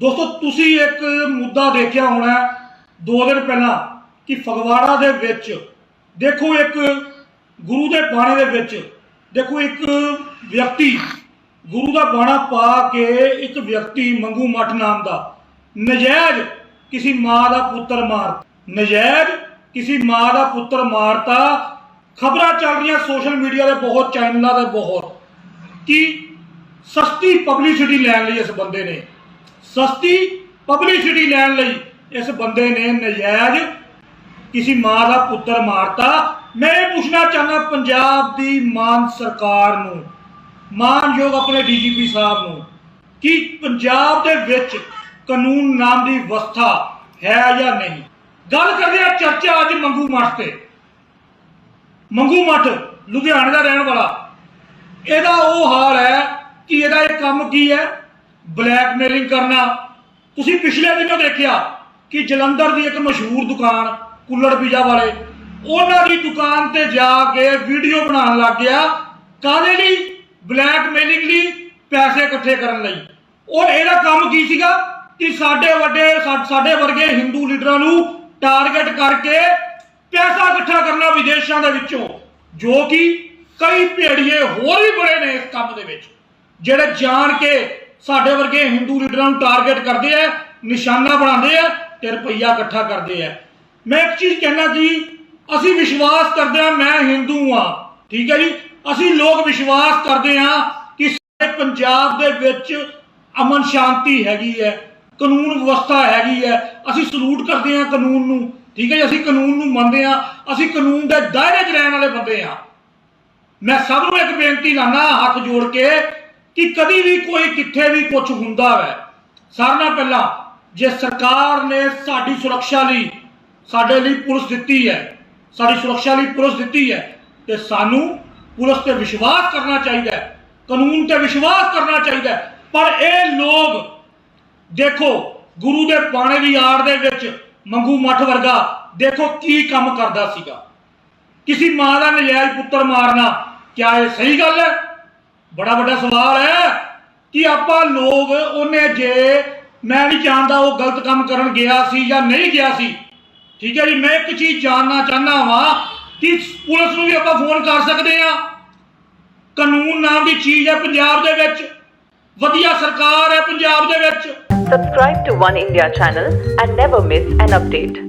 ਦੋਸਤੋ, ਤੁਸੀਂ ਇੱਕ ਮੁੱਦਾ ਦੇਖਿਆ ਹੋਣਾ ਦੋ ਦਿਨ ਪਹਿਲਾਂ, ਕਿ ਫਗਵਾੜਾ ਦੇ ਵਿੱਚ, ਦੇਖੋ ਇੱਕ ਗੁਰੂ ਦੇ ਬਾਣੇ ਦੇ ਵਿੱਚ, ਦੇਖੋ ਇੱਕ ਵਿਅਕਤੀ, ਗੁਰੂ ਦਾ ਬਾਣਾ ਪਾ ਕੇ ਇੱਕ ਵਿਅਕਤੀ ਮੰਗੂ ਮੱਠ ਨਾਮ ਦਾ, ਨਜਾਇਜ਼ ਕਿਸੇ ਮਾਂ ਦਾ ਪੁੱਤਰ ਮਾਰ, ਨਜਾਇਜ਼ ਕਿਸੇ ਮਾਂ ਦਾ ਪੁੱਤਰ ਮਾਰਤਾ, ਖਬਰਾਂ ਚੱਲ ਰਹੀਆਂ ਸੋਸ਼ਲ ਮੀਡੀਆ ਦੇ ਬਹੁਤ, ਚੈਨਲਾਂ ਦੇ ਬਹੁਤ, ਕਿ ਸਸਤੀ ਪਬਲਿਸਿਟੀ ਲੈਣ ਲਈ ਇਸ ਬੰਦੇ ਨੇ। ਸਸਤੀ ਪਬਲਿਸਿਟੀ ਲੈਣ ਲਈ ਇਸ ਬੰਦੇ ਨੇ ਨਜਾਇਜ਼ ਕਿਸੇ ਮਾਂ ਦਾ ਪੁੱਤਰ ਮਾਰਤਾ। ਮੈਂ ਇਹ ਪੁੱਛਣਾ ਚਾਹੁੰਦਾ ਪੰਜਾਬ ਦੀ ਮਾਨ ਸਰਕਾਰ ਨੂੰ, ਮਾਨਯੋਗ ਆਪਣੇ ਡੀਜੀਪੀ ਸਾਹਿਬ ਨੂੰ, ਕਿ ਪੰਜਾਬ ਦੇ ਵਿੱਚ ਕਾਨੂੰਨ ਨਾਮ ਦੀ ਵਿਵਸਥਾ ਹੈ ਜਾਂ ਨਹੀਂ? ਗੱਲ ਕਰਦੇ ਆ ਚਰਚਾ ਅੱਜ ਮੰਗੂ ਮੱਠ ਤੇ। ਮੰਗੂ ਮੱਠ, ਲੁਧਿਆਣੇ ਦਾ ਰਹਿਣ ਵਾਲਾ। ਇਹਦਾ ਉਹ ਹਾਲ ਹੈ ਕਿ ਇਹਦਾ ਇਹ ਕੰਮ ਕੀ ਹੈ? ਬਲੈਕਮੇਲਿੰਗ ਕਰਨਾ। ਤੁਸੀਂ ਪਿਛਲੇ ਦਿਨੋਂ ਦੇਖਿਆ ਕਿ ਜਲੰਧਰ ਦੀ ਇੱਕ ਮਸ਼ਹੂਰ ਦੁਕਾਨ, ਕੁੱਲੜ ਪੀਜ਼ਾ ਵਾਲੇ, ਉਹਨਾਂ ਦੀ ਦੁਕਾਨ ਤੇ ਜਾ ਕੇ ਵੀਡੀਓ ਬਣਾਉਣ ਲੱਗ ਗਿਆ। ਕਾਹਦੇ ਲਈ? ਬਲੈਕਮੇਲਿੰਗ ਲਈ, ਪੈਸੇ ਇਕੱਠੇ ਕਰਨ ਲਈ। ਔਰ ਇਹਦਾ ਕੰਮ ਕੀ ਸੀਗਾ? ਕਿ ਸਾਡੇ ਵੱਡੇ, ਸਾ- ਸਾਡੇ ਵਰਗੇ ਹਿੰਦੂ ਲੀਡਰਾਂ ਨੂੰ ਟਾਰਗੇਟ ਕਰਕੇ ਪੈਸਾ ਇਕੱਠਾ ਕਰਨਾ ਵਿਦੇਸ਼ਾਂ ਦੇ ਵਿੱਚੋਂ। ਜੋ ਕਿ ਕਈ ਭੇੜੀਏ ਹੋਰ ਵੀ ਬੜੇ ਨੇ ਇਸ ਕੰਮ ਦੇ ਵਿੱਚ, ਜਿਹੜੇ ਜਾਣ ਕੇ ਸਾਡੇ ਵਰਗੇ ਹਿੰਦੂ ਲੀਡਰਾਂ ਨੂੰ ਟਾਰਗੇਟ ਕਰਦੇ ਆ, ਨਿਸ਼ਾਨਾ ਬਣਾਉਂਦੇ ਆ ਤੇ ਰੁਪਈਆ ਇਕੱਠਾ ਕਰਦੇ ਆ। ਮੈਂ ਇੱਕ ਚੀਜ਼ ਕਹਿਣਾ ਜੀ, ਅਸੀਂ ਵਿਸ਼ਵਾਸ ਕਰਦੇ ਆ ਮੈਂ ਹਿੰਦੂ ਆ ਠੀਕ ਹੈ ਜੀ? ਅਸੀਂ ਲੋਕ ਵਿਸ਼ਵਾਸ ਕਰਦੇ ਆ ਕਿ ਸਾਡੇ ਪੰਜਾਬ ਦੇ ਵਿੱਚ ਅਮਨ ਸ਼ਾਂਤੀ ਹੈਗੀ ਹੈ, ਕਾਨੂੰਨ ਵਿਵਸਥਾ ਹੈਗੀ ਹੈ। ਅਸੀਂ ਸਲੂਟ ਕਰਦੇ ਆ ਕਾਨੂੰਨ ਨੂੰ, ਠੀਕ ਹੈ ਜੀ? ਅਸੀਂ ਕਾਨੂੰਨ ਨੂੰ ਮੰਨਦੇ ਆ ਅਸੀਂ ਕਾਨੂੰਨ ਦੇ ਦਾਇਰੇ 'ਚ ਰਹਿਣ ਵਾਲੇ ਬੰਦੇ ਆ ਮੈਂ ਸਭ ਨੂੰ ਇੱਕ ਬੇਨਤੀ ਲਾਣਾ ਹੱਥ ਜੋੜ ਕੇ ਕਿ ਕਦੀ ਵੀ ਕੋਈ ਕਿੱਥੇ ਵੀ ਕੁਝ ਹੁੰਦਾ ਵੈ। ਸਾਰਿਆਂ ਨਾਲੋਂ ਪਹਿਲਾਂ ਜੇ ਸਰਕਾਰ ਨੇ ਸਾਡੀ ਸੁਰੱਖਿਆ ਲਈ ਸਾਡੇ ਲਈ ਪੁਲਿਸ ਦਿੱਤੀ ਹੈ, ਸਾਡੀ ਸੁਰੱਖਿਆ ਲਈ ਪੁਲਿਸ ਦਿੱਤੀ ਹੈ, ਤੇ ਸਾਨੂੰ ਪੁਲਿਸ ਤੇ ਵਿਸ਼ਵਾਸ ਕਰਨਾ ਚਾਹੀਦਾ ਹੈ, ਕਾਨੂੰਨ ਤੇ ਵਿਸ਼ਵਾਸ ਕਰਨਾ ਚਾਹੀਦਾ ਹੈ। ਪਰ ਇਹ ਲੋਕ, ਦੇਖੋ, ਗੁਰੂ ਦੇ ਬਾਣੇ ਦੀ ਆੜ ਦੇ ਵਿੱਚ ਮੰਗੂ ਮੱਠ ਵਰਗਾ, ਦੇਖੋ ਕੀ ਕੰਮ ਕਰਦਾ ਸੀਗਾ। ਕਿਸੇ ਮਾਂ ਦਾ ਨਜਾਇਜ਼ ਪੁੱਤਰ ਮਾਰਨਾ ਕਿਆ ਇਹ ਸਹੀ ਗੱਲ ਹੈ? ਬੜਾ ਵੱਡਾ ਸਵਾਲ ਹੈ ਕਿ ਆਪਾਂ ਲੋਕ ਉਹਨੇ ਜੇ ਮੈਂ ਨਹੀਂ ਜਾਣਦਾ ਉਹ ਗਲਤ ਕੰਮ ਕਰਨ ਗਿਆ ਸੀ ਜਾਂ ਨਹੀਂ ਗਿਆ ਸੀ। ਠੀਕ ਹੈ ਜੀ, ਮੈਂ ਇੱਕ ਚੀਜ਼ ਜਾਣਨਾ ਚਾਹਨਾ ਵਾਂ ਕਿ ਪੁਲਿਸ ਨੂੰ ਵੀ ਆਪਾਂ ਫੋਨ ਕਰ ਸਕਦੇ ਆ ਕਾਨੂੰਨ ਨਾਮ ਦੀ ਚੀਜ਼ ਹੈ ਪੰਜਾਬ ਦੇ ਵਿੱਚ। ਵਧੀਆ ਸਰਕਾਰ ਹੈ ਪੰਜਾਬ ਦੇ ਵਿੱਚ। Subscribe to One India channel and never miss an update.